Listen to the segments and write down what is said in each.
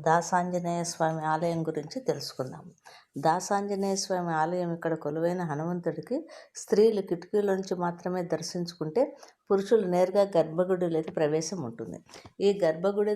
దాసాంజనేయ స్వామి ఆలయం గురించి తెలుసుకుందాం. దాసాంజనేయ స్వామి ఆలయం ఇక్కడ కొలువైన హనుమంతుడికి స్త్రీలు కిటికీలోంచి మాత్రమే దర్శించుకుంటే పురుషులు నేరుగా గర్భగుడిలోకి ప్రవేశం ఉంటుంది. ఈ గర్భగుడి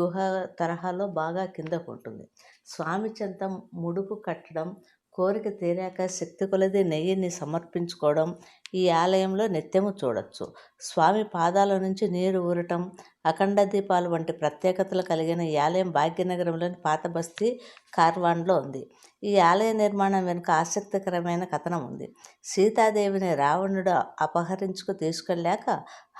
గుహ తరహాలో బాగా కిందకు ఉంటుంది. స్వామి చెంత ముడుపు కట్టడం కోరిక తీరాక శక్తి కొలది నెయ్యిని సమర్పించుకోవడం ఈ ఆలయంలో నిత్యము చూడొచ్చు. స్వామి పాదాల నుంచి నీరు ఊరటం అఖండ దీపాలు వంటి ప్రత్యేకతలు కలిగిన ఈ ఆలయం భాగ్యనగరంలోని పాత బస్తీ కార్వాన్లో ఉంది. ఈ ఆలయ నిర్మాణం వెనుక ఆసక్తికరమైన కథనం ఉంది. సీతాదేవిని రావణుడు అపహరించుకు తీసుకెళ్ళాక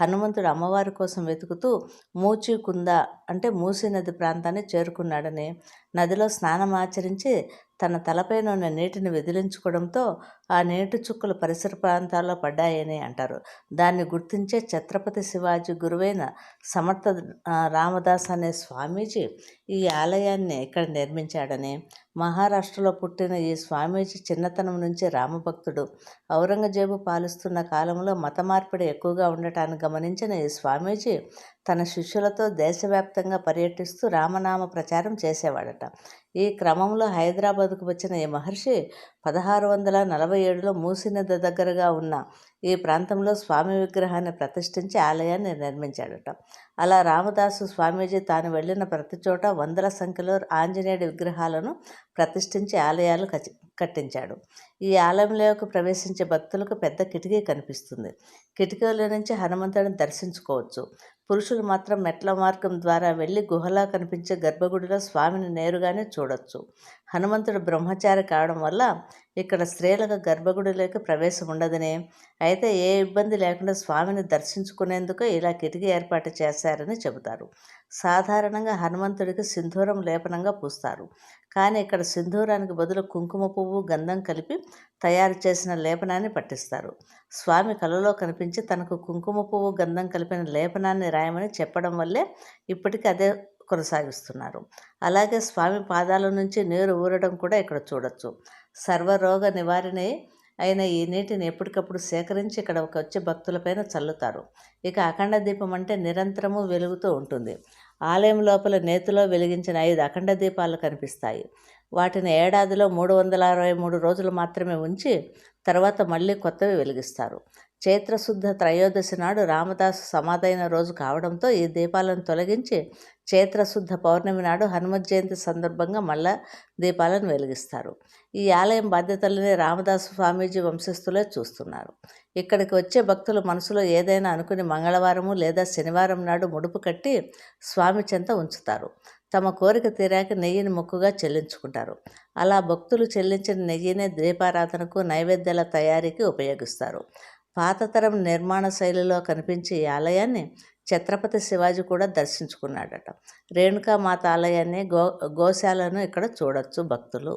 హనుమంతుడు అమ్మవారి కోసం వెతుకుతూ మూచికుంద అంటే మూసీ నది ప్రాంతాన్ని చేరుకున్నాడని నదిలో స్నానం ఆచరించి తన తలపైన ఉన్న నీటిని విదిలించుకోవడంతో ఆ నీటి చుక్కలు పరిసర ప్రాంతాల్లో పడ్డాయని అంటారు. దాన్ని గుర్తించే ఛత్రపతి శివాజీ గురువైన సమర్థ రామదాస్ అనే స్వామీజీ ఈ ఆలయాన్ని ఇక్కడ నిర్మించాడని? మహారాష్ట్రలో పుట్టిన ఈ స్వామీజీ చిన్నతనం నుంచి రామభక్తుడు. ఔరంగజేబు పాలిస్తున్న కాలంలో మత మార్పిడి ఎక్కువగా ఉండటాన్ని గమనించిన ఈ స్వామీజీ తన శిష్యులతో దేశవ్యాప్తంగా పర్యటిస్తూ రామనామ ప్రచారం చేసేవాడట. ఈ క్రమంలో హైదరాబాద్కు వచ్చిన ఈ మహర్షి పదహారు వందల నలభై ఏడులో మూసినద దగ్గరగా ఉన్న ఈ ప్రాంతంలో స్వామి విగ్రహాన్ని ప్రతిష్ఠించి ఆలయాన్ని నిర్మించాడట. అలా రామదాసు స్వామీజీ తాను వెళ్ళిన ప్రతి చోట వందల సంఖ్యలో ఆంజనేయుడి విగ్రహాలను ప్రతిష్ఠించి ఆలయాలు కట్టించాడు. ఈ ఆలయంలోకి ప్రవేశించే భక్తులకు పెద్ద కిటికీ కనిపిస్తుంది. కిటికీల నుంచి హనుమంతుడిని దర్శించుకోవచ్చు. పురుషులు మాత్రం మెట్ల మార్గం ద్వారా వెళ్ళి గుహలా కనిపించే గర్భగుడిలో స్వామిని నేరుగానే చూడొచ్చు. హనుమంతుడు బ్రహ్మచారి కావడం వల్ల ఇక్కడ స్త్రీలకు గర్భగుడిలోకి ప్రవేశం ఉండదని. అయితే ఏ ఇబ్బంది లేకుండా స్వామిని దర్శించుకునేందుకు ఇలా కిటికీ ఏర్పాటు చేశారని చెబుతారు. సాధారణంగా హనుమంతుడికి సింధూరం లేపనంగా పూస్తారు. కానీ ఇక్కడ సింధూరానికి బదులు కుంకుమ పువ్వు గంధం కలిపి తయారు చేసిన లేపనాన్ని పట్టిస్తారు. స్వామి కలలో కనిపించి తనకు కుంకుమ పువ్వు గంధం కలిపిన లేపనాన్ని రాయమని చెప్పడం వల్లే ఇప్పటికీ అదే కొనసాగిస్తున్నారు. అలాగే స్వామి పాదాల నుంచి నీరు ఊరడం కూడా ఇక్కడ చూడొచ్చు. సర్వరోగ నివారణ అయిన ఈ నీటిని ఎప్పటికప్పుడు సేకరించి ఇక్కడ వచ్చే భక్తులపైన చల్లుతారు. ఇక అఖండ దీపం అంటే నిరంతరము వెలుగుతూ ఉంటుంది. ఆలయం లోపల నేతిలో వెలిగించిన ఐదు అఖండ దీపాలు కనిపిస్తాయి. వాటిని ఏడాదిలో మూడు వందల అరవై మూడు రోజులు మాత్రమే ఉంచి తర్వాత మళ్ళీ కొత్తవి వెలిగిస్తారు. చైత్రశుద్ధ త్రయోదశి నాడు రామదాసు సమాధైన రోజు కావడంతో ఈ దీపాలను తొలగించి చైత్రశుద్ధ పౌర్ణమి నాడు హనుమత్ జయంతి సందర్భంగా మళ్ళా దీపాలను వెలిగిస్తారు. ఈ ఆలయం బాధ్యతలని రామదాసు స్వామీజీ వంశస్థులే చూస్తున్నారు. ఇక్కడికి వచ్చే భక్తులు మనసులో ఏదైనా అనుకుని మంగళవారము లేదా శనివారం నాడు ముడుపు కట్టి స్వామి చెంత ఉంచుతారు. తమ కోరిక తీరాక నెయ్యిని మొక్కుగా చెల్లించుకుంటారు. అలా భక్తులు చెల్లించిన నెయ్యినే దీపారాధనకు నైవేద్యాల తయారీకి ఉపయోగిస్తారు. పాతతరం నిర్మాణ శైలిలో కనిపించే ఈ ఆలయాన్ని ఛత్రపతి శివాజీ కూడా దర్శించుకున్నాడట. రేణుకామాత ఆలయాన్ని గో గోశాలను ఇక్కడ చూడొచ్చు భక్తులు.